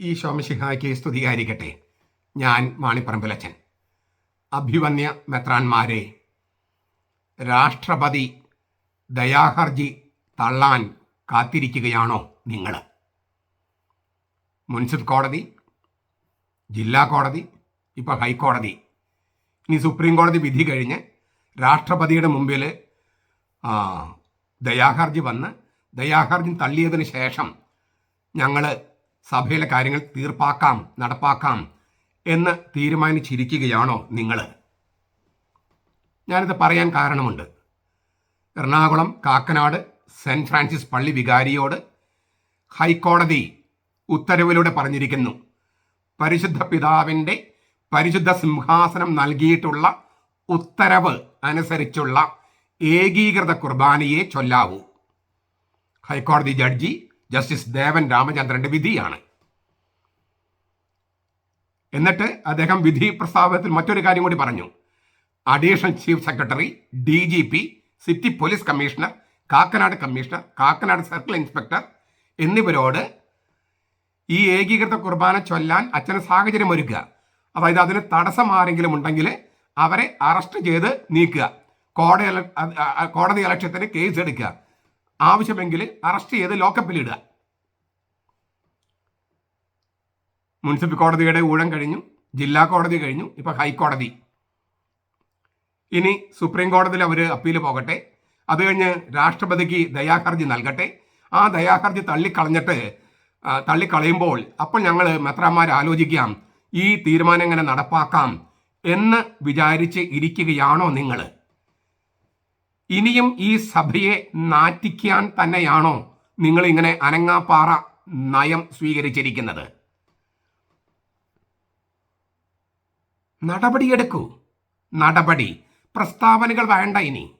ഈ ശോമശിഹായ്ക്ക് സ്തുതിയായിരിക്കട്ടെ. ഞാൻ മാണിപ്പറമ്പിലച്ചൻ അഭിവന്യ മെത്രാന്മാരെ രാഷ്ട്രപതി ദയാഹർജി തള്ളാൻ കാത്തിരിക്കുകയാണോ നിങ്ങൾ? മുനിസിപ്പൽ കോടതി ജില്ലാ കോടതി ഇപ്പോൾ ഹൈക്കോടതി. ഇനി സുപ്രീം കോടതി വിധി കഴിഞ്ഞ് രാഷ്ട്രപതിയുടെ മുമ്പിൽ ദയാഹർജി വന്ന് ദയാഹർജി തള്ളിയതിന് ശേഷം ഞങ്ങൾ സഭയിലെ കാര്യങ്ങൾ തീർപ്പാക്കാം നടപ്പാക്കാം എന്ന് തീരുമാനിച്ചിരിക്കുകയാണോ നിങ്ങൾ ഞാനിത് പറയാൻ കാരണമുണ്ട്. എറണാകുളം കാക്കനാട് സെന്റ് ഫ്രാൻസിസ് പള്ളി വികാരിയോട് ഹൈക്കോടതി ഉത്തരവിലൂടെ പറഞ്ഞിരിക്കുന്നു. പരിശുദ്ധ പിതാവിന്റെ പരിശുദ്ധ സിംഹാസനം നൽകിയിട്ടുള്ള ഉത്തരവ് അനുസരിച്ചുള്ള ഏകീകൃത കുർബാനയെ ചൊല്ലാവൂ. ഹൈക്കോടതി ജഡ്ജി ജസ്റ്റിസ് ദേവൻ രാമചന്ദ്രന്റെ വിധിയാണ്. എന്നിട്ട് അദ്ദേഹം വിധി പ്രസ്താവത്തിൽ മറ്റൊരു കാര്യം കൂടി പറഞ്ഞു. Additional chief secretary D G P city police commissioner Kakkanad commissioner Kakkanad circle inspector എന്നിവരോട് ഈ ഏകീകൃത കുർബാന ചൊല്ലാൻ അച്ഛന് സാഹചര്യം ഒരുക്കുക. അതായത് അതിന് തടസ്സം ആരെങ്കിലും ഉണ്ടെങ്കിൽ അവരെ അറസ്റ്റ് ചെയ്ത് നീക്കുക. കോടതി കോടതി അലക്ഷ്യത്തിന് കേസ് എടുക്കുക. ആവശ്യമെങ്കിൽ അറസ്റ്റ് ചെയ്ത് ലോക്കപ്പിലിടുക മുനിസിപ്പൽ കോടതിയുടെ ഊഴം കഴിഞ്ഞു ജില്ലാ കോടതി കഴിഞ്ഞു ഇപ്പൊ ഹൈക്കോടതി. ഇനി സുപ്രീം കോടതിയിൽ അവർ അപ്പീൽ പോകട്ടെ. അത് കഴിഞ്ഞ് രാഷ്ട്രപതിക്ക് ദയാഹർജി നൽകട്ടെ. ആ ദയാഹർജി തള്ളിക്കളഞ്ഞിട്ട് തള്ളിക്കളയുമ്പോൾ അപ്പോൾ ഞങ്ങൾ മെത്രാന്മാർ ആലോചിക്കാം ഈ തീരുമാനം എങ്ങനെ നടപ്പാക്കാം എന്ന് വിചാരിച്ച് ഇരിക്കുകയാണോ നിങ്ങൾ ഇനിയും ഈ സഭയെ നാറ്റിക്കാൻ തന്നെയാണോ നിങ്ങൾ ഇങ്ങനെ അനങ്ങാപ്പാറ നയം സ്വീകരിച്ചിരിക്കുന്നത്? നടപടിയെടുക്കൂ. നടപടി. പ്രസ്താവനകൾ വേണ്ട ഇനി.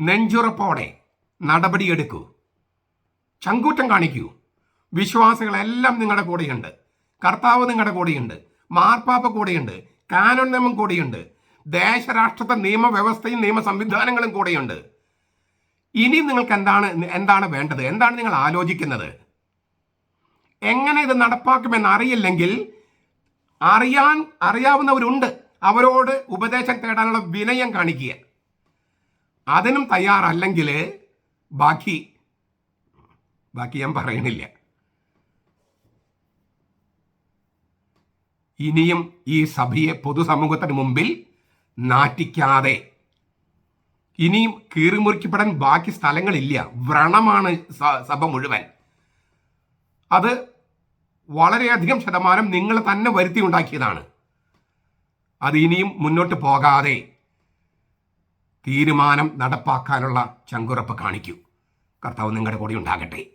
നെഞ്ചുറപ്പോടെ നടപടിയെടുക്കൂ. ചങ്കൂറ്റം കാണിക്കൂ. വിശ്വാസികളെല്ലാം നിങ്ങളുടെ കൂടെയുണ്ട്. കർത്താവ് നിങ്ങളുടെ കൂടെയുണ്ട്. മാർപ്പാപ്പ കൂടെയുണ്ട്. കാനോന്നമം കൂടെയുണ്ട്. ദേശരാഷ്ട്രത്തെ നിയമവ്യവസ്ഥയും നിയമ സംവിധാനങ്ങളും കൂടെയുണ്ട്. ഇനി നിങ്ങൾക്ക് എന്താണ് എന്താണ് വേണ്ടത്? എന്താണ് നിങ്ങൾ ആലോചിക്കുന്നത്? എങ്ങനെ ഇത് നടപ്പാക്കുമെന്ന് അറിയില്ലെങ്കിൽ അറിയാൻ അറിയാവുന്നവരുണ്ട്. അവരോട് ഉപദേശം തേടാനുള്ള വിനയം കാണിക്കുക. അതിനും തയ്യാറല്ലെങ്കിൽ ബാക്കി ബാക്കി ഞാൻ പറയണില്ല. ഇനിയും ഈ സഭയെ പൊതുസമൂഹത്തിന് മുമ്പിൽ നാറ്റിക്കാതെ. ഇനിയും കീറിമുറിക്കപ്പെടാൻ ബാക്കി സ്ഥലങ്ങളില്ല. വ്രണമാണ് സഭ മുഴുവൻ. അത് വളരെയധികം ശതമാനം നിങ്ങൾ തന്നെ വരുത്തി ഉണ്ടാക്കിയതാണ് അത് ഇനിയും മുന്നോട്ട് പോകാതെ തീരുമാനം നടപ്പാക്കാനുള്ള ചങ്കുറപ്പ് കാണിക്കൂ. കർത്താവ് നിങ്ങളുടെ കൂടെ ഉണ്ടാകട്ടെ.